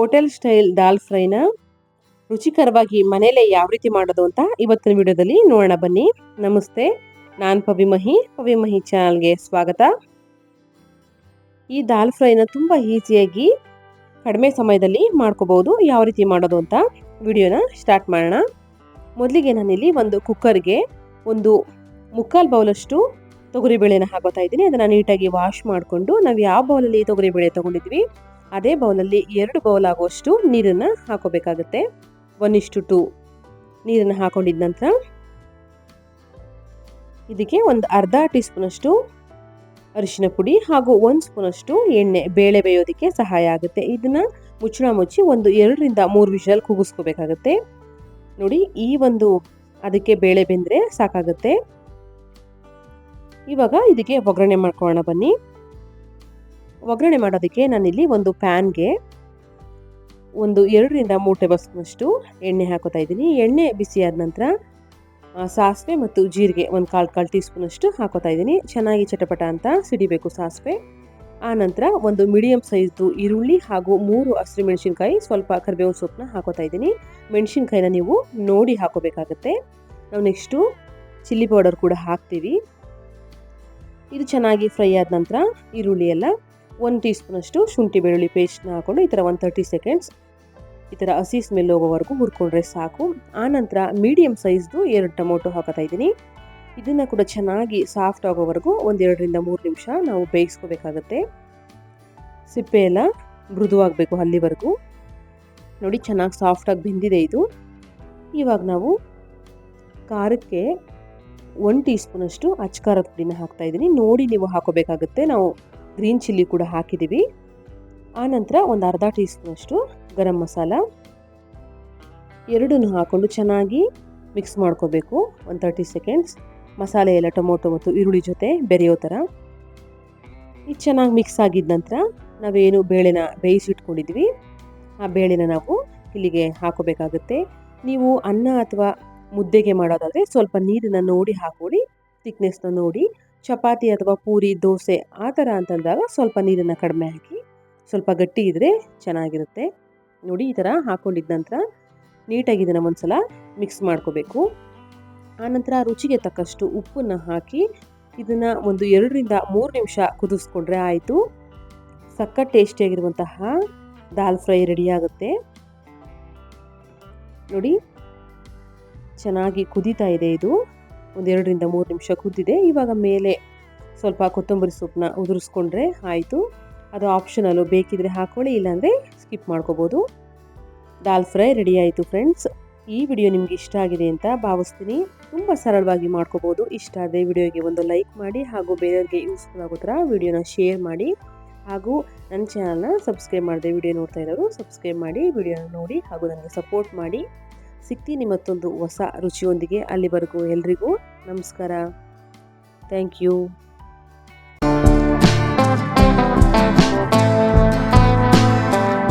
Hotel style ದಾಲ್ ಫ್ರೈನ ರುಚಿಕರವಾಗಿ ಮನೆಯಲ್ಲೇ ಯಾವ ರೀತಿ ಮಾಡೋದು ಅಂತ ಇವತ್ತಿನ ವಿಡಿಯೋದಲ್ಲಿ ನೋಡೋಣ ಬನ್ನಿ. ನಮಸ್ತೆ, ನಾನು ಪವಿಮಹಿ ಪವಿಮಹಿ ಚಾನಲ್ಗೆ ಸ್ವಾಗತ. ಈ ದಾಲ್ ಫ್ರೈನ ತುಂಬ ಈಸಿಯಾಗಿ ಕಡಿಮೆ ಸಮಯದಲ್ಲಿ ಮಾಡ್ಕೋಬೋದು ಯಾವ ರೀತಿ ಮಾಡೋದು ಅಂತ ವಿಡಿಯೋನ ಸ್ಟಾರ್ಟ್ ಮಾಡೋಣ. ಮೊದಲಿಗೆ ನಾನಿಲ್ಲಿ ಒಂದು ಕುಕ್ಕರ್ಗೆ ಒಂದು ಮುಕ್ಕಾಲು ಬೌಲಷ್ಟು ತೊಗರಿಬೇಳೆನ ಹಾಕೋತಾ ಇದ್ದೀನಿ. ಅದನ್ನು ನೀಟಾಗಿ ವಾಶ್ ಮಾಡಿಕೊಂಡು ನಾವು ಯಾವ ಬೌಲಲ್ಲಿ ತೊಗರಿಬೇಳೆ ತೊಗೊಂಡಿದ್ವಿ ಅದೇ ಬೌಲಲ್ಲಿ ಎರಡು ಬೌಲ್ ಆಗುವಷ್ಟು ನೀರನ್ನು ಹಾಕೋಬೇಕಾಗುತ್ತೆ. ಒನ್ ಇಷ್ಟು ಟು ನೀರನ್ನು ಹಾಕೊಂಡಿದ ನಂತರ ಇದಕ್ಕೆ ಒಂದು ಅರ್ಧ ಟೀ ಸ್ಪೂನಷ್ಟು ಅರಿಶಿನ ಪುಡಿ ಹಾಗೂ ಒಂದು ಸ್ಪೂನಷ್ಟು ಎಣ್ಣೆ, ಬೇಳೆ ಬೇಯೋದಕ್ಕೆ ಸಹಾಯ ಆಗುತ್ತೆ. ಇದನ್ನು ಮುಚ್ಚಳ ಮುಚ್ಚಿ ಒಂದು ಎರಡರಿಂದ ಮೂರು ವಿಷಲ್ ಕೂಗಿಸ್ಕೋಬೇಕಾಗತ್ತೆ ನೋಡಿ, ಈ ಒಂದು ಅದಕ್ಕೆ ಬೇಳೆ ಬೆಂದರೆ ಸಾಕಾಗುತ್ತೆ. ಇವಾಗ ಇದಕ್ಕೆ ಒಗ್ಗರಣೆ ಮಾಡ್ಕೊಳ್ಳೋಣ ಬನ್ನಿ. ಒಗ್ಗರಣೆ ಮಾಡೋದಕ್ಕೆ ನಾನಿಲ್ಲಿ ಒಂದು ಪ್ಯಾನ್ಗೆ ಒಂದು ಎರಡರಿಂದ ಮೂರು ಟೇಬಲ್ ಸ್ಪೂನಷ್ಟು ಎಣ್ಣೆ ಹಾಕೋತಾ ಇದ್ದೀನಿ. ಎಣ್ಣೆ ಬಿಸಿಯಾದ ನಂತರ ಸಾಸಿವೆ ಮತ್ತು ಜೀರಿಗೆ ಒಂದು ಕಾಲು ಕಾಲು ಟೀ ಸ್ಪೂನಷ್ಟು ಹಾಕೋತಾ ಇದ್ದೀನಿ. ಚೆನ್ನಾಗಿ ಚಟಪಟ ಅಂತ ಸಿಡಿಬೇಕು ಸಾಸಿವೆ. ಆ ನಂತರ ಒಂದು ಮೀಡಿಯಮ್ ಸೈಜ್ದು ಈರುಳ್ಳಿ ಹಾಗೂ ಮೂರು ಹಸಿರು ಮೆಣಸಿನ್ಕಾಯಿ ಸ್ವಲ್ಪ ಕರಿಬೇವು ಸೊಪ್ಪನ್ನ ಹಾಕೋತಾ ಇದ್ದೀನಿ. ಮೆಣಸಿನ್ಕಾಯಿನ ನೀವು ನೋಡಿ ಹಾಕೋಬೇಕಾಗತ್ತೆ. ನಾವು ನೆಕ್ಸ್ಟು ಚಿಲ್ಲಿ ಪೌಡರ್ ಕೂಡ ಹಾಕ್ತೀವಿ. ಇದು ಚೆನ್ನಾಗಿ ಫ್ರೈ ಆದ ನಂತರ ಈರುಳ್ಳಿ ಎಲ್ಲ ಒಂದು ಟೀ ಸ್ಪೂನಷ್ಟು ಶುಂಠಿ ಬೆಳ್ಳುಳ್ಳಿ ಪೇಸ್ಟ್ನ ಹಾಕ್ಕೊಂಡು ಈ ಥರ ಒಂದು ತರ್ಟಿ ಸೆಕೆಂಡ್ಸ್ ಈ ಥರ ಹಸಿ ಸ್ಮೆಲ್ ಹೋಗೋವರೆಗೂ ಹುರ್ಕೊಂಡ್ರೆ ಸಾಕು. ಆನಂತರ ಮೀಡಿಯಮ್ ಸೈಜ್ದು ಎರಡು ಟೊಮೊಟೊ ಹಾಕೋತಾ ಇದ್ದೀನಿ. ಇದನ್ನು ಕೂಡ ಚೆನ್ನಾಗಿ ಸಾಫ್ಟ್ ಆಗೋವರೆಗೂ ಒಂದು ಎರಡರಿಂದ ಮೂರು ನಿಮಿಷ ನಾವು ಬೇಯಿಸ್ಕೋಬೇಕಾಗತ್ತೆ. ಸಿಪ್ಪೆ ಎಲ್ಲ ಮೃದುವಾಗಬೇಕು ಅಲ್ಲಿವರೆಗೂ. ನೋಡಿ ಚೆನ್ನಾಗಿ ಸಾಫ್ಟಾಗಿ ಬೆಂದಿದೆ ಇದು. ಇವಾಗ ನಾವು ಖಾರಕ್ಕೆ ಒನ್ ಟೀ ಸ್ಪೂನಷ್ಟು ಅಚ್ಕಾರದ ಪುಡಿನ ಹಾಕ್ತಾಯಿದ್ದೀನಿ ನೋಡಿ ನೀವು ಹಾಕೋಬೇಕಾಗುತ್ತೆ. ನಾವು ಗ್ರೀನ್ ಚಿಲ್ಲಿ ಕೂಡ ಹಾಕಿದ್ದೀವಿ ಆನಂತರ ಒಂದು ಅರ್ಧ ಟೀ ಸ್ಪೂನಷ್ಟು ಗರಂ ಮಸಾಲ. ಎರಡನ್ನು ಹಾಕ್ಕೊಂಡು ಚೆನ್ನಾಗಿ ಮಿಕ್ಸ್ ಮಾಡ್ಕೋಬೇಕು. ಒಂದು ತರ್ಟಿ ಸೆಕೆಂಡ್ಸ್ ಮಸಾಲೆ ಎಲ್ಲ ಟೊಮೊಟೊ ಮತ್ತು ಈರುಳ್ಳಿ ಜೊತೆ ಬೆರೆಯೋ ಥರ ಇದು ಚೆನ್ನಾಗಿ ಮಿಕ್ಸ್ ಆಗಿದ ನಂತರ ನಾವೇನು ಬೇಳೆನ ಬೇಯಿಸಿಟ್ಕೊಂಡಿದ್ವಿ. ಆ ಬೇಳೆನ ನಾವು ಇಲ್ಲಿಗೆ ಹಾಕೋಬೇಕಾಗುತ್ತೆ. ನೀವು ಅನ್ನ ಅಥವಾ ಮುದ್ದೆಗೆ ಮಾಡೋದಾದರೆ ಸ್ವಲ್ಪ ನೀರನ್ನು ನೋಡಿ ಹಾಕೊಳ್ಳಿ ತಿಕ್ನೆಸ್ನ ನೋಡಿ. ಚಪಾತಿ ಅಥವಾ ಪೂರಿ, ದೋಸೆ ಆ ಥರ ಅಂತಂದಾಗ ಸ್ವಲ್ಪ ನೀರನ್ನು ಕಡಿಮೆ ಹಾಕಿ ಸ್ವಲ್ಪ ಗಟ್ಟಿ ಇದ್ದರೆ ಚೆನ್ನಾಗಿರುತ್ತೆ. ನೋಡಿ ಈ ಥರ ಹಾಕ್ಕೊಂಡಿದ್ದ ನಂತರ ನೀಟಾಗಿ ಇದನ್ನು ಒಂದ್ಸಲ ಮಿಕ್ಸ್ ಮಾಡ್ಕೋಬೇಕು. ಆನಂತರ ರುಚಿಗೆ ತಕ್ಕಷ್ಟು ಉಪ್ಪನ್ನು ಹಾಕಿ ಇದನ್ನು ಒಂದು ಎರಡರಿಂದ ಮೂರು ನಿಮಿಷ ಕುದಿಸ್ಕೊಂಡ್ರೆ ಆಯಿತು. ಸಕ್ಕ ಟೇಸ್ಟಿಯಾಗಿರುವಂತಹ ದಾಲ್ ಫ್ರೈ ರೆಡಿ ಆಗುತ್ತೆ. ನೋಡಿ, ಚೆನ್ನಾಗಿ ಕುದೀತಾ ಇದೆ ಇದು. ಒಂದೆರಡರಿಂದ ಮೂರು ನಿಮಿಷ ಕುದ್ದಿದೆ ಇವಾಗ ಮೇಲೆ ಸ್ವಲ್ಪ ಕೊತ್ತಂಬರಿ ಸೊಪ್ಪನ್ನ ಉದುರಿಸ್ಕೊಂಡ್ರೆ ಆಯಿತು. ಅದು ಆಪ್ಷನಲ್ಲು ಬೇಕಿದ್ರೆ ಹಾಕ್ಕೊಳ್ಳಿ ಇಲ್ಲಾಂದರೆ ಸ್ಕಿಪ್ ಮಾಡ್ಕೋಬೋದು. ದಾಲ್ ಫ್ರೈ ರೆಡಿ ಆಯಿತು ಫ್ರೆಂಡ್ಸ್ ಈ ವಿಡಿಯೋ ನಿಮಗೆ ಇಷ್ಟ ಆಗಿದೆ ಅಂತ ಭಾವಿಸ್ತೀನಿ. ತುಂಬ ಸರಳವಾಗಿ ಮಾಡ್ಕೋಬೋದು. ಇಷ್ಟ ಆದರೆ ವಿಡಿಯೋಗೆ ಒಂದು ಲೈಕ್ ಮಾಡಿ ಹಾಗೂ ಬೇರೆಯವ್ರಿಗೆ ಯೂಸ್ಫುಲ್ ಆಗೋ ಥರ ವಿಡಿಯೋನ ಶೇರ್ ಮಾಡಿ. ಹಾಗೂ ನನ್ನ ಚಾನಲ್ನ ಸಬ್ಸ್ಕ್ರೈಬ್ ಮಾಡಿದೆ ವಿಡಿಯೋ ನೋಡ್ತಾ ಇರೋರು ಸಬ್ಸ್ಕ್ರೈಬ್ ಮಾಡಿ ವಿಡಿಯೋನ ನೋಡಿ ಹಾಗೂ ನನಗೆ ಸಪೋರ್ಟ್ ಮಾಡಿ. ಸಿಗ್ತೀನಿ ಮತ್ತೊಂದು ಹೊಸ ರುಚಿಯೊಂದಿಗೆ ಅಲ್ಲಿವರೆಗೂ ಎಲ್ರಿಗೂ ನಮಸ್ಕಾರ. Thank you